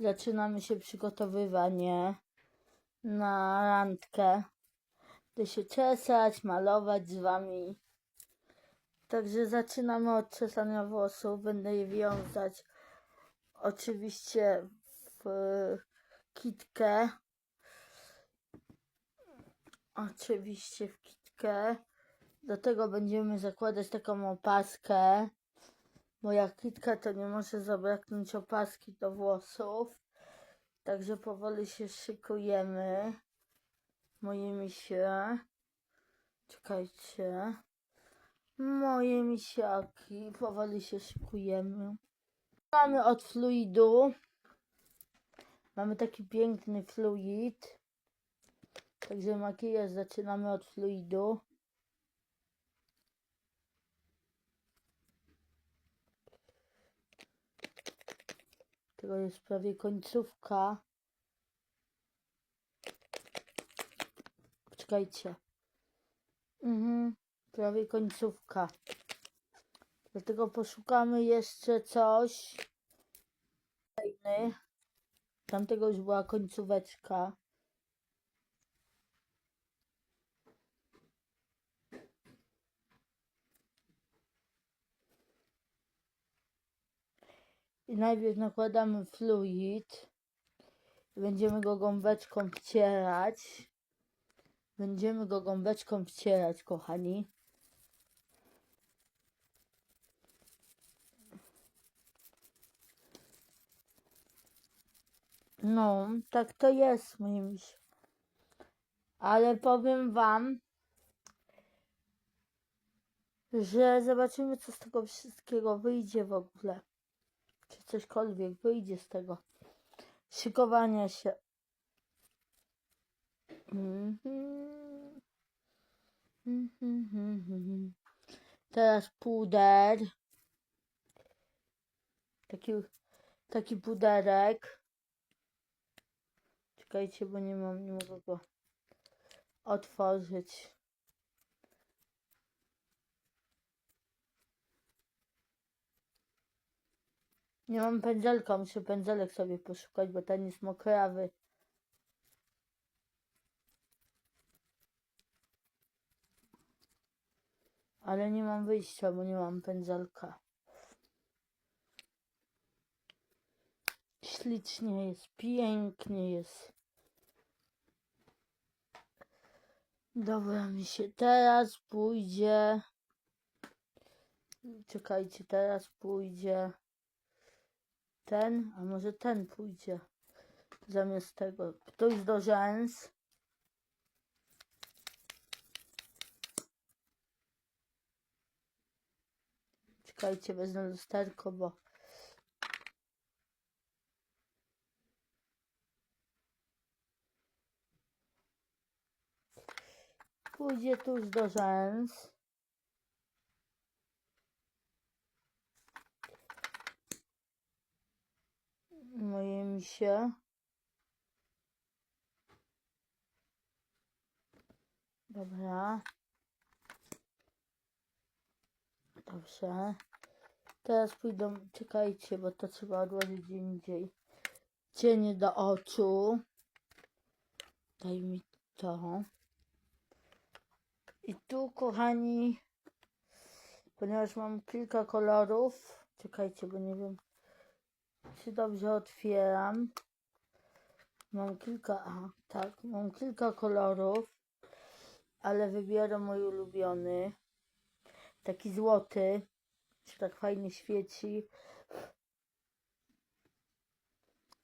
zaczynamy się przygotowywanie na randkę. Będę się czesać, malować z wami. Także zaczynamy od czesania włosów. Będę je wiązać oczywiście w kitkę. Oczywiście w kitkę. Do tego będziemy zakładać taką opaskę. Bo jak kitka to nie może zabraknąć opaski do włosów. Także powoli się szykujemy. Moje misie. Czekajcie. Moje misiaki. Powoli się szykujemy. Mamy od fluidu. Mamy taki piękny fluid. Także makijaż zaczynamy od fluidu. Tego jest prawie końcówka. Czekajcie. Mhm, prawie końcówka. Dlatego poszukamy jeszcze coś. Tamtego już była końcóweczka. I najpierw nakładamy fluid. Będziemy go gąbeczką wcierać. Będziemy go gąbeczką wcierać, kochani. No, tak to jest, misie. Ale powiem wam, że zobaczymy, co z tego wszystkiego wyjdzie w ogóle. Czy cośkolwiek wyjdzie z tego szykowania się. Teraz puder. Taki, taki puderek. Czekajcie, bo nie mam, nie mogę go otworzyć. Nie mam pędzelka, muszę pędzelek sobie poszukać, bo ten jest mokrawy. Ale nie mam wyjścia, bo nie mam pędzelka. Ślicznie jest, pięknie jest. Dobra, mi się teraz pójdzie. Czekajcie, teraz pójdzie ten, a może ten pójdzie zamiast tego. Ktoś do rzęs. Czekajcie, wezmę lusterko, bo pójdzie tuż do rzęs. Moje misie. Dobra. Dobrze. Teraz pójdą, czekajcie, bo to trzeba odłożyć gdzie indziej. Cienie do oczu. Daj mi to. I tu, kochani, ponieważ mam kilka kolorów, czekajcie, bo nie wiem, czy dobrze otwieram. Mam kilka, a tak, mam kilka kolorów, ale wybiorę mój ulubiony. Taki złoty, się tak fajnie świeci.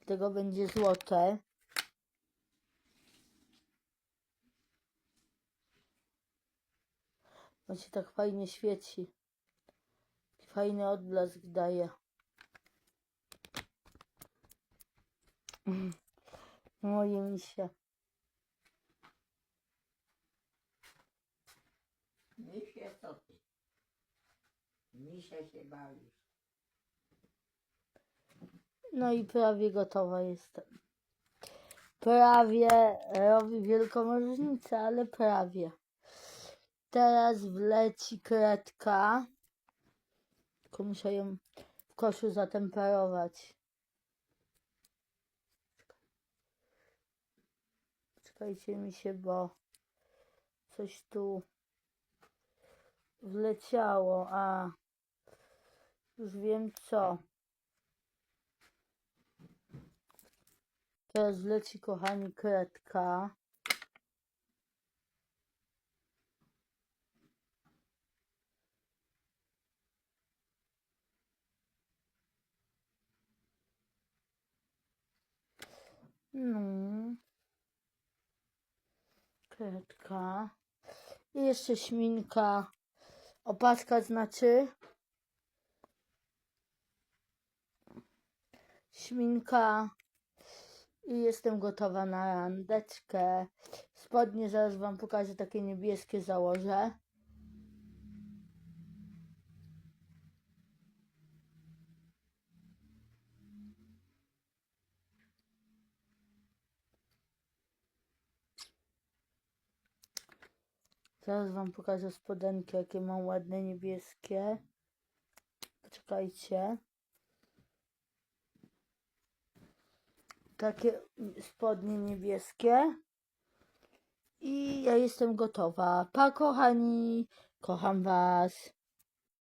Tego będzie złote. Bo się tak fajnie świeci. Fajny odblask daje. Moje misie. Misia co ty? Misia się bawisz. No i prawie gotowa jestem. Prawie robi wielką różnicę, ale prawie. Teraz wleci kredka. Tylko muszę ją w koszu zatemperować. Czekajcie mi się, bo coś tu wleciało, a już wiem co. Teraz wleci, kochani, kredka. No. Kredka. I jeszcze śminka. Opaska znaczy. Śminka. I jestem gotowa na randeczkę. Spodnie zaraz wam pokażę, takie niebieskie założę. Zaraz wam pokażę spodenki, jakie mam ładne niebieskie. Poczekajcie. Takie spodnie niebieskie. I ja jestem gotowa. Pa kochani, kocham was.